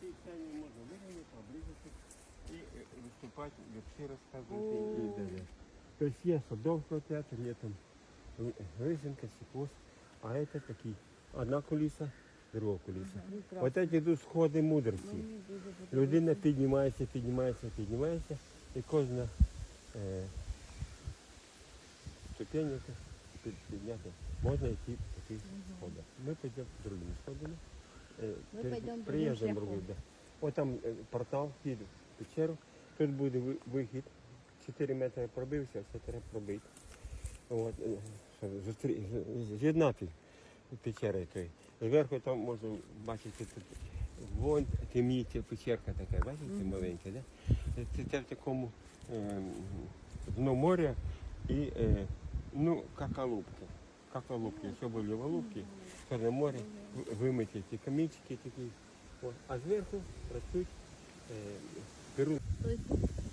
ці камні можна вирівняти, обрізати і е, виступати, вірші розказувати і далі. Тобто є садовський театр, є там Гризенка, Сікос, а це такий. Одна куліса, друга куліса. От ці йдуть сходи мудрості. Людина піднімається, піднімається, піднімається, і кожна е, ступенька під, підняти. Можна йти по таких сходах. Ми підемо другими сходами. Е, Ми перед другим приїздом шляхом. робити. Да. От там е, портал, вхід в печеру. Тут буде ви- вихід. 4 метри пробився, все треба пробити. От, е, з'єднати печери тої. Зверху там можна бачити тут вон темніє печерка така, бачите, маленька, да? Це, це в такому е, дно моря і е, ну, какалупки. Какалупки, що були валупки, Чорне море, в- вимиті ті камінчики такі. А зверху ростуть е, беруть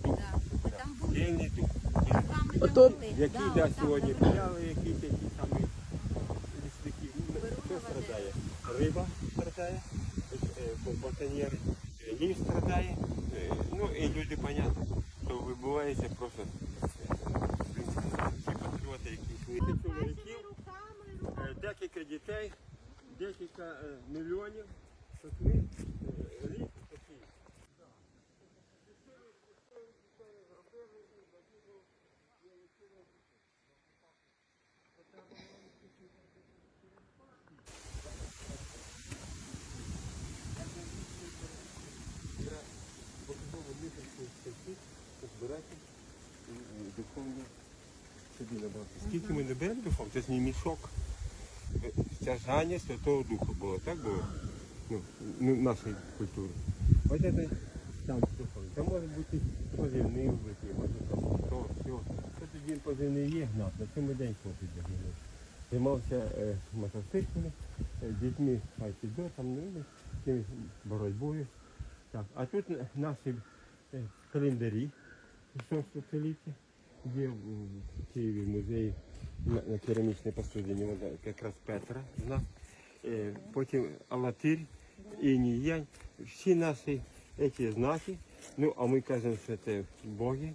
Да. Там були дельний дуб. були. Які Да, да, сьогодні піляли, які ті самі лісники. Ну, Хто страдає? Риба страдає, е, е, ліс страдає, е, ну і люди, понятно, то вибувається просто е, ці патріоти, які е, декілька дітей, декілька е, мільйонів. Тут ми е, рік такий. Показово літерської статті збирати духовно собі набрати. Скільки ми не беремо духовно, це ж не мішок. Стяжання Святого Духа було, так було? Ну, ну нашої культури. Ось це там духовно. Там може бути позивний вбитий, може там то, все. Що тоді він позивний є, гнав, на цьому день хлопець загинув. Займався е, мотоциклами, е, дітьми айкідо, там ну, якимось боротьбою. Так, а тут наші е, календарі 6 століття, є в Києві музей на, на керамічній посудині, якраз Петра знак. Е, потім Алатир, Іній Янь, всі наші ці знаки, ну а ми кажемо, що це боги.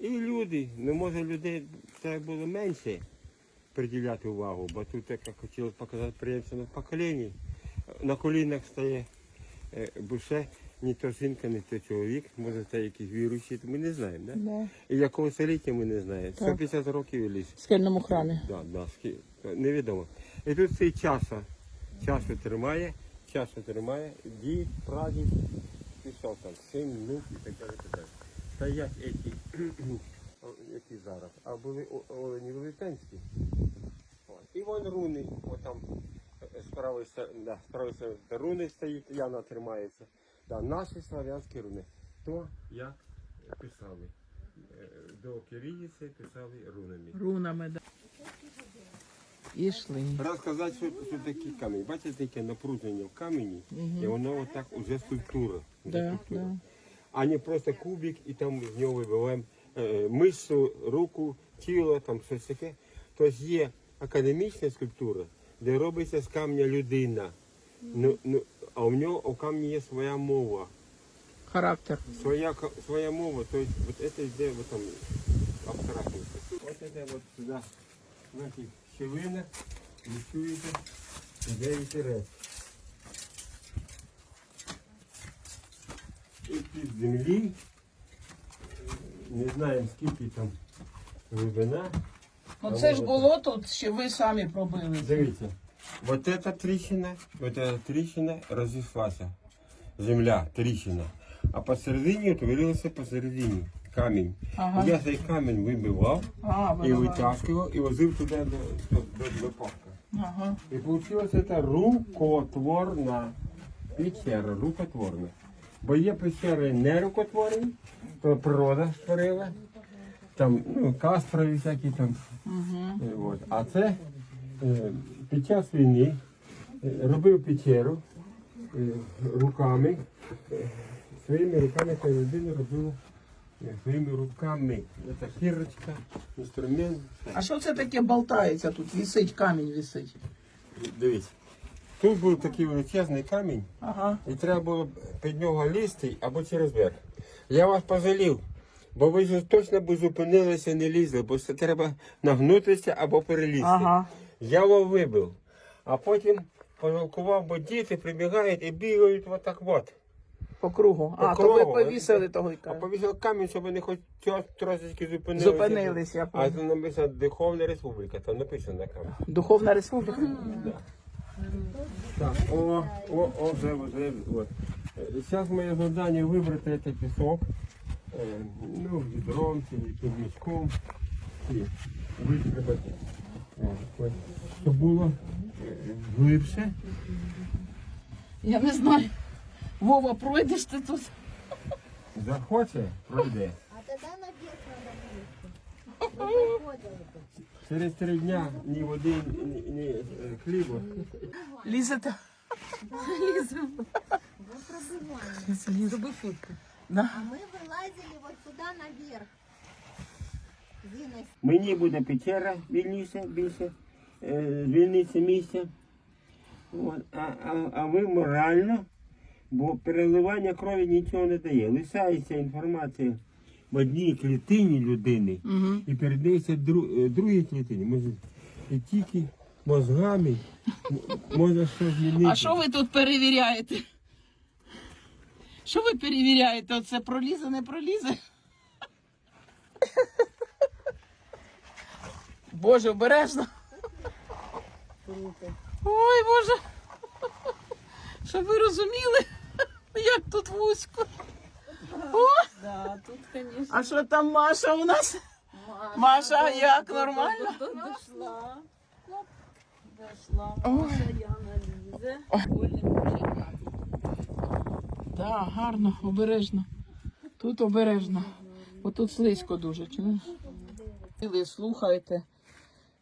І люди, ну може людей треба було менше приділяти увагу, бо тут, як хотіли показати преемственне покоління, на колінах стає е, буше ні то жінка, ні то чоловік, може це якісь віруючі, ми не знаємо, да? Да. І якого століття ми не знаємо. 150 років і ліс. В скельному храмі. Да, да, скі- невідомо. І тут цей часа, часу тримає, часу тримає, дід, прадід, пішов там, син, внук і так далі. Так далі. Стоять які, які зараз. А були о- олені велетенські. От. І вон руни, от там е, з правої сторони, да, з правої сторони руни стоїть, Яна тримається. Да, наші славянські руни. То як писали. Е, До кирилиці писали рунами. Рунами, да. І. Розказати, що, що такі камінь. Бачите, таке напруження в камені, і воно отак уже скульптура. Вже Да, скульптура. да. А не просто кубик і там з нього вибиваємо е, мишцю, руку, тіло, там щось таке. Тобто є академічна скульптура, де робиться з камня людина. Ну, ну, а в нього у камні є своя мова. Характер. Своя, ка- своя мова, то есть вот это йде в этом абстрактно. Вот это вот сюда, в этих щелинах, ви чуєте, йде вітерець. І під землі, не знаємо скільки там глибина. Ну це ж було тут, ще ви самі пробили. Дивіться, вот эта тріщина, вот эта тріщина розійшлася. Земля, тріщина. А посередині утворилося посередині камінь. Ага. Я цей камінь вибивав А, вибивали. витягував, і возив туди до, до, до, до папка. Ага. І вийшло це рукотворна печера, рукотворна. Бо є печери не рукотворні, то природа створила. Там ну, кастрові всякі там. Угу. Е, От. А це е, під час війни е, робив печеру е, руками. Е, Своїми руками ця людина робила е, своїми руками. Це кірочка, інструмент. А що це таке болтається тут? Висить, камінь висить. Дивіться. Тут був такий величезний камінь, Ага. і треба було під нього лізти або через верх. Я вас пожалів, бо ви ж точно б зупинилися, не лізли, бо це треба нагнутися або перелізти. Ага. Я його вибив. А потім пожалкував, бо діти прибігають і бігають отак от. По кругу. По а, то ви повісили того А камінь. повісив камінь, щоб вони хоч трошечки зупинилися. Зупинились, я А тут написано Духовна Республіка, там написано на камінь. Духовна республіка. Так, о, о, о, вже, вже, от. Зараз моє завдання вибрати цей пісок, е, ну, відром чи мішком, і вистрибати, Е, ось, щоб було е, глибше. Я не знаю. Вова, пройдеш ти тут? Захоче, пройде. А тогда наверх надо было. Вы проходили. Через три дня ні води, ні, ні е, хлібу. Лізете? Вы пробывали. Зроби фотку. Да. А мы вылазили вот сюда наверх. Мені буде печера вільніше, більше, е, звільниться місце. От, а, а, а ви морально, бо переливання крові нічого не дає. Лишається інформація в одній клітині людини Угу. і передається дру, е, другій клітині. Може, і тільки мозгами можна щось змінити. А що ви тут перевіряєте? Що ви перевіряєте? Оце пролізе, не пролізе? Боже, обережно. Ой, Боже. Щоб ви розуміли, як тут вузько. О! Да, тут, конечно, А що там Маша у нас? Маша, як нормально? дошла. Дошла. Маша Яна лізе. Да, гарно, обережно. Тут обережно. Бо тут слизько дуже. Чому? Ви слухайте.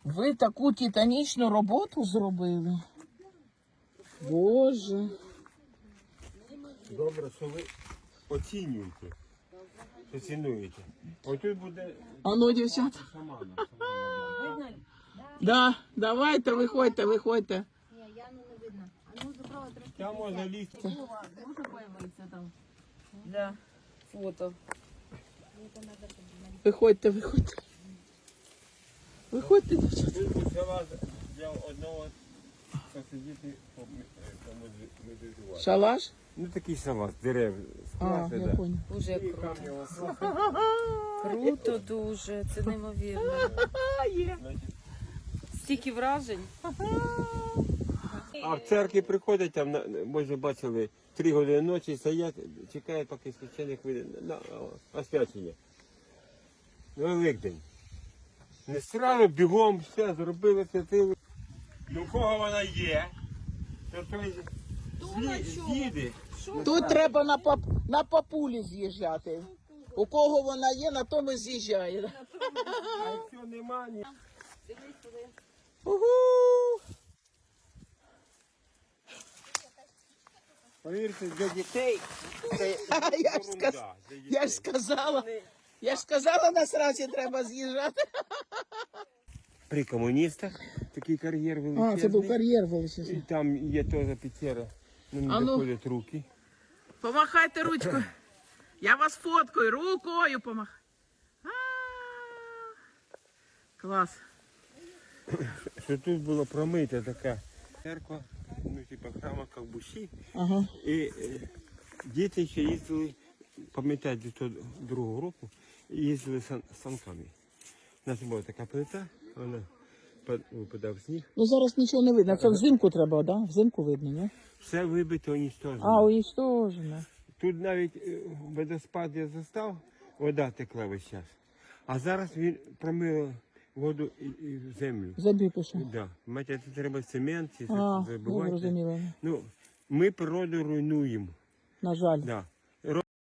Ви таку титанічну роботу зробили. Боже. Добре, що ви оцінюєте, що цінуєте. Отут буде А ну, дівчата. шамана. Вигнали? Да, давайте, виходьте, виходьте. не, Яну не видно. А ну закрой трошки. Там можна лізти. Може появиться там для фото. Виходьте, виходьте. Виходьте, дівчата. Тут одного посидіти, помедитувати. Шалаш? Ну такий салат, дерев. А, я да. понял. Дуже І круто. Круто дуже, це неймовірно. Стільки вражень. А в церкві приходять, там, може бачили, три години ночі стоять, чекають, поки священник вийде на освячення. Великдень. Не сразу бігом все зробили, святили. Ну, кого вона є, то той з'ї- з'їде. Тут треба на, пап... на папулі з'їжджати. У кого вона є, на тому з'їжджає. А якщо нема, ні. Угу. Повірте, для дітей це Я ж, сказ... ерунда, для дітей. я ж сказала, я ж сказала, на сразі треба з'їжджати. При комуністах такий кар'єр величезний. А, це був кар'єр І там є теж печера, ну не доходять руки. Помахайте ручкою. Я вас фоткаю, рукою помах. А, Клас. Що тут було промита така церква, ну типа храма Ковбусі. Ага. І е, діти ще їздили, пам'ятають до другого року, їздили сан, санками. У нас була така плита, вона випадав сніг. Ну зараз нічого не видно. Це взимку треба, да? Взимку видно, ні? Все вибито, унічтожено. А, уничтожено. Тут навіть е, водоспад я застав, вода текла весь час. А зараз він промило воду і, і в землю. Забій пише. Да. Мати, це треба цемент чи А, я зрозуміла. Ну, ми природу руйнуємо. На жаль. Да.